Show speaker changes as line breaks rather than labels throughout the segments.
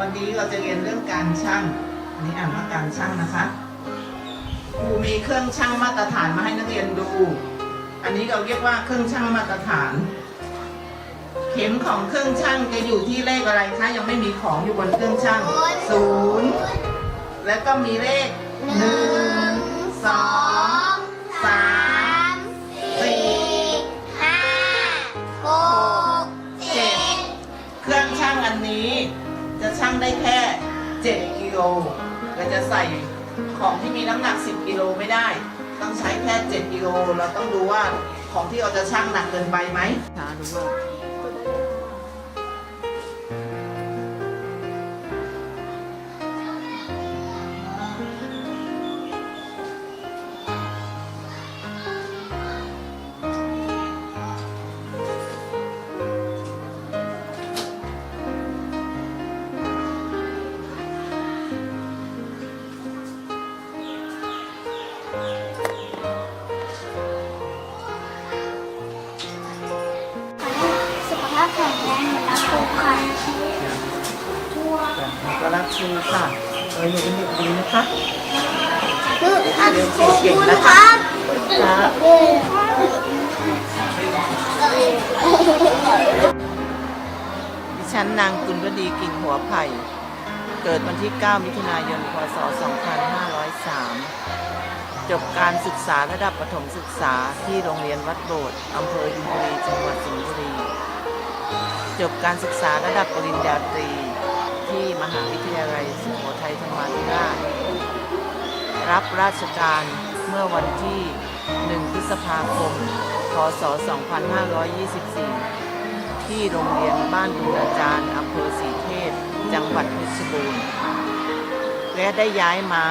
วันนี้เราจะเรียนเรื่องการช่างอันนี้อ่านว่าการช่างนะคะครูมีเครื่องช่างมาตรฐานมาให้นักเรียนดู อันนี้เราเรียกว่าเครื่องช่างมาตรฐาน เข็มของเครื่องช่างจะอยู่ที่เลขอะไรคะยังไม่มีของอยู่บนเครื่องช่างศูนย์แล้วก็มีเลขหนึ่งสอง งได้แค่ 7 กิโลเราจะใส่ของที่มีน้ำหนัก 10 กิโลไม่ได้ ต้องใช้แค่ 7 กิโล เราต้องดูว่าของที่เราจะชั่งหนักเกินไปไหมช้าดูว่า
ค
รูค่ะเอออย่าเป็นเด็กดีนะคะ
คืออันขอบคุณครับ
ครับ
เย้
ดิฉันนางกุลวดีกิ่งหัวไผ่ เกิดวันที่ 9 มิถุนายน พศ 2503 จบการศึกษาระดับประถมศึกษาที่โรงเรียนวัดโบสถ์อำเภออินบุรี จังหวัดสิงห์บุรี จบการศึกษาระดับปริญญาตรี ที่มหาวิทยาลัยสุโขทัยธรรมาธิราช รับราชการเมื่อวันที่ 1 พฤษภาคม พศ 2524 ที่โรงเรียนบ้านดุงอาจารย์อำเภอสีเทพจังหวัดเพชรบูรณ์ และได้ย้ายมา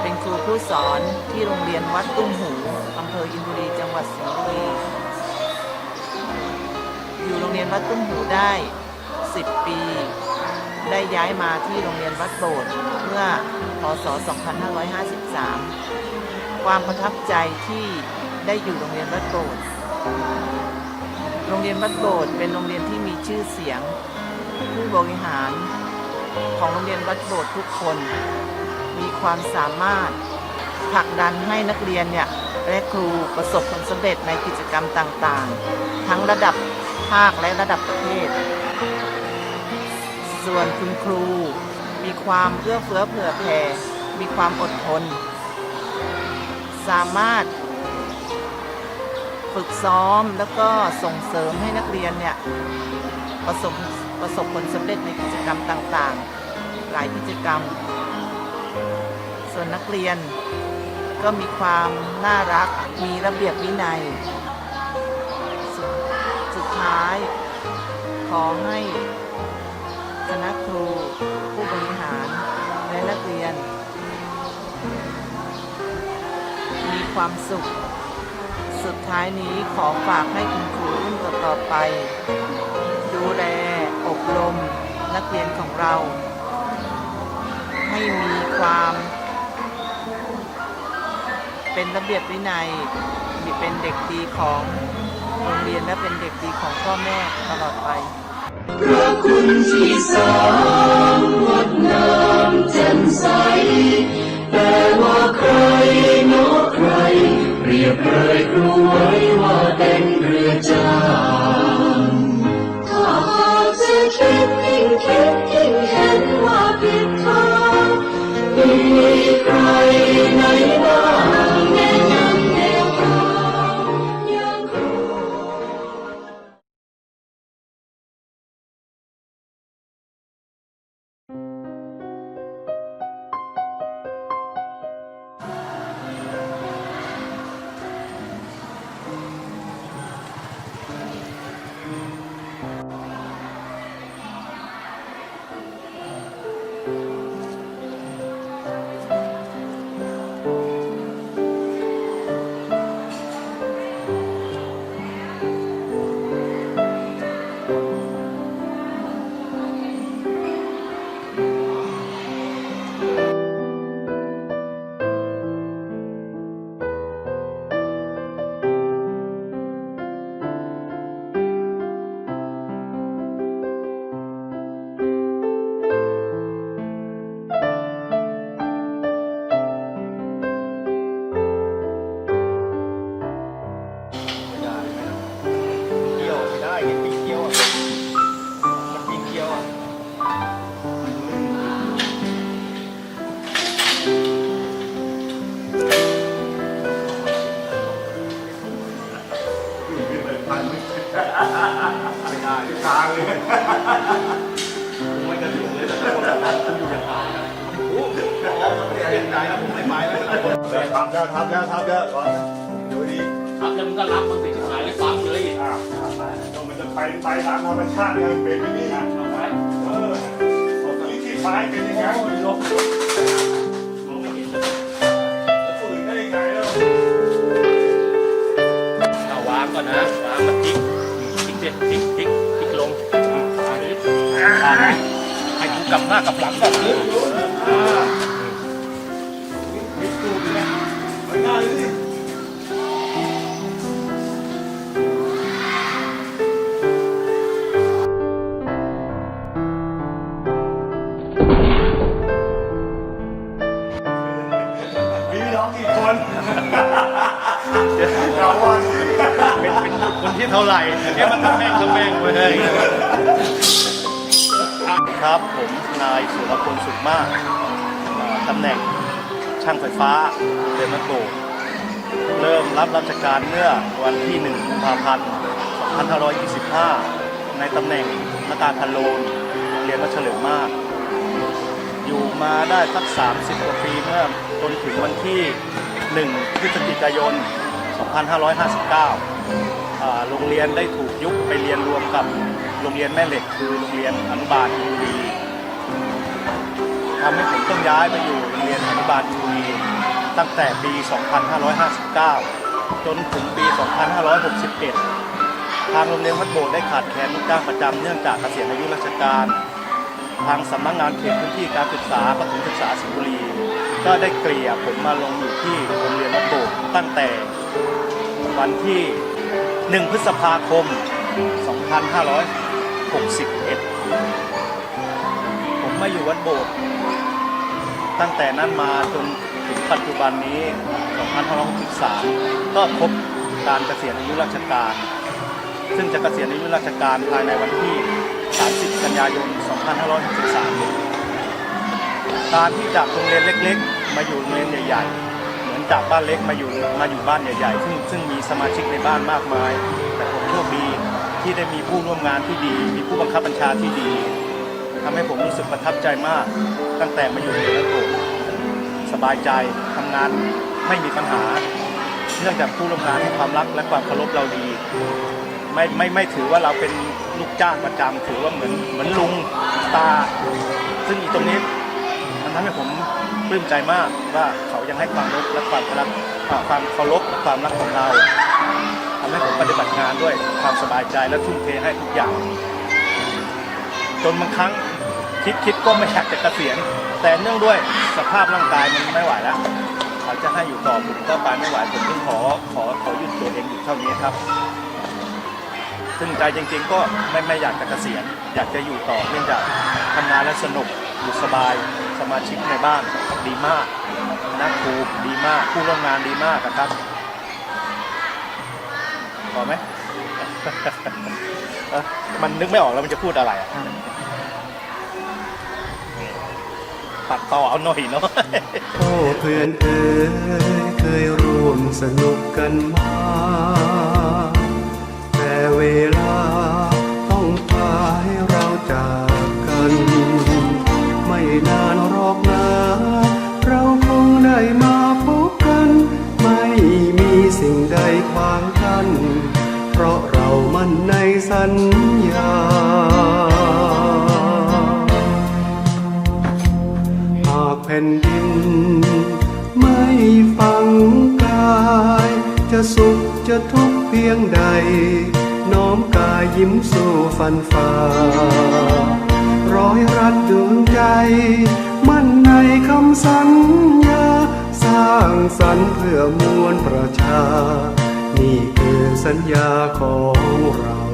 เป็นครูผู้สอนที่โรงเรียนวัดตุ้มหูอำเภออินบุรี จังหวัดสิงห์บุรี อยู่โรงเรียนวัดตุ้มหูได้ 10 ปี ได้ย้ายมาที่โรงเรียนวัดโบสถ์เมื่อพศ 2553 ความประทับใจที่ได้อยู่โรงเรียนวัดโบสถ์โรงเรียนวัดโบสถ์เป็นโรงเรียนที่มีชื่อเสียง ผู้บริหารของโรงเรียนวัดโบสถ์ทุกคน มีความสามารถผลักดันให้นักเรียนเนี่ยและครูประสบผลสำเร็จในกิจกรรมต่างๆ ทั้งระดับภาคและระดับประเทศ ส่วนคุณครู มีความเอื้อเฟื้อเผื่อแผ่ มีความอดทน สามารถ ฝึกซ้อมแล้วก็ส่งเสริมให้นักเรียนเนี่ยประสบประสบผลสำเร็จในกิจกรรมต่างๆ หลายกิจกรรม ส่วนนักเรียนก็มีความน่ารัก มีระเบียบวินัยสุดสุดท้ายขอให้ ความสุข สุดท้ายนี้ขอฝากให้คุณครูรุ่นต่อๆไป ดูแลอบรมนักเรียนของเรา ให้มีความ เป็นระเบียบวินัยมีเป็นเด็กดีของโรงเรียนและเป็นเด็กดีของพ่อแม่ตลอดไป
พระคุณที่สามงดงามแจ่มใสแต่ว่าใครนาะใครเปรี ยบเลยครูไว้ว่าเป็นเรือจางถ้าหากจะคิดยิ่งคิดยิ่งเห็นว่าผิดทางมีใคร ทาง
เล
ย
ผมไม่กระดิ่งเลยแต่คนแบบนั้นคุณอยู่ยังไงนะโอ้โหเปลี่ยนใจแล้วผมไม่ไปแล้วน
ทำแล้วทำแล้วทำแล้วก่อนดูดี
ครับแล้วมึงก็รับมันติดชิบหายเลยฟังเลย
อ่าต้องมันจะไปไปตามธรรมชาติเลยเป็นไม่นี่
เอาไว้
เออนี่ที่ไม้เป็นยังไงลบ
มองไม่เห็นเลย
ฝืนได้ยังไงแล้ว
เอาวางก่อนนะวางมันพลิกพลิกเด็ดพลิกพลิกพลิกลง อ่าให้กูกลับหน้ากลับหลังก่อนเลย
ไม่ได้เลยมีน้องกี่คนเราวัน
เป็นเป็นคนที่เท่าไหร่เนี่ยมันทำแม่งทำแม่งเว้ย ครับ ผมนายสุรพลสุขมากตำแหน่งช่างไฟฟ้าเดนมาโกเริ่มรับราชการเมื่อวันที่1กุมภาพันธ์ 2525 ในตำแหน่งนักการพันโลนเรียนวัดเฉลิมมาก อยู่มาได้สัก 30 กว่าปีเมื่อจนถึงวันที่ 1 พฤศจิกายน 2559อ่าโรงเรียนได้ถูกยุบไปเรียนรวมกับโรงเรียนแม่เหล็กคือโรงเรียนอนุบาลยูรี ทำให้ผมต้องย้ายมาอยู่โรงเรียนอนุบาลยูรีตั้งแต่ปี 2559 จนถึงปี 2561 ทางโรงเรียนวัดโบสถ์ได้ขาดแคลนลูกจ้างประจำเนื่องจากเกษียณอายุราชการ ทางสำนักงานเขตพื้นที่การศึกษาประถมศึกษาสิงห์บุรี ก็ได้เกลี่ยผมมาลงอยู่ที่โรงเรียนวัดโบสถ์ตั้งแต่วันที่ 1 พฤษภาคม 2561 ผมมาอยู่วัดโบสถ์ ตั้งแต่นั้นมาจนถึงปัจจุบันนี้ 2563 ก็ครบการเกษียณอายุราชการ ซึ่งจะเกษียณอายุราชการภายในวันที่ 30 กันยายน 2563 การที่จากโรงเรียนเล็กๆ มาอยู่โรงเรียนใหญ่ ๆ เหมือนจากบ้านเล็กมาอยู่มาอยู่บ้านใหญ่ ๆ ซึ่งซึ่งมีสมาชิกในบ้านมากมาย แต่ผมโชคดีที่ได้มีผู้ร่วมงานที่ดี มีผู้บังคับบัญชาที่ดีทำให้ผมรู้สึกประทับใจมากตั้งแต่มาอยู่ในระบบ สบายใจทำงานไม่มีปัญหา เนื่องจากผู้ร่วมงานให้ความรักและความเคารพเราดี ไม่ไม่ไม่ถือว่าเราเป็นลูกจ้างประจำถือว่าเหมือนเหมือนลุงตา ซึ่งอีตรงนี้มันทำให้ผมปลื้มใจมากว่าเขายังให้ความรักและความรักอ่าความเคารพและความรักของเราทำให้ผมปฏิบัติงานด้วยความสบายใจและทุ่มเทให้ทุกอย่าง จนบางครั้งคิดคิดก็ไม่อยากจะเกษียณ แต่เนื่องด้วยสภาพร่างกายมันไม่ไหวแล้วเขาจะให้อยู่ต่อผมก็ไปไม่ไหวผมจึงขอขอขอหยุดตัวเองอยู่เท่านี้ครับ ซึ่งใจจริงๆก็ไม่ไม่อยากจะเกษียณอยากจะอยู่ต่อเนื่องจากทำงานแล้วสนุกอยู่สบายสมาชิกในบ้านดีมากนักครูดีมากผู้ร่วมงานดีมากครับพอไหมมันนึกไม่ออกแล้วมันจะพูดอะไรอะ ตัดต่อเอาหน่อยเนาะ
โอ้เพื่อนเอ๋ยเคยร่วมสนุกกันมา จะทุกเพียงใด น้อมกายยิ้มสู้ฟันฝ่าร้อยรัดดวงใจ มั่นในคำสัญญา สร้างสรรค์เพื่อมวลประชา นี่คือสัญญาของเรา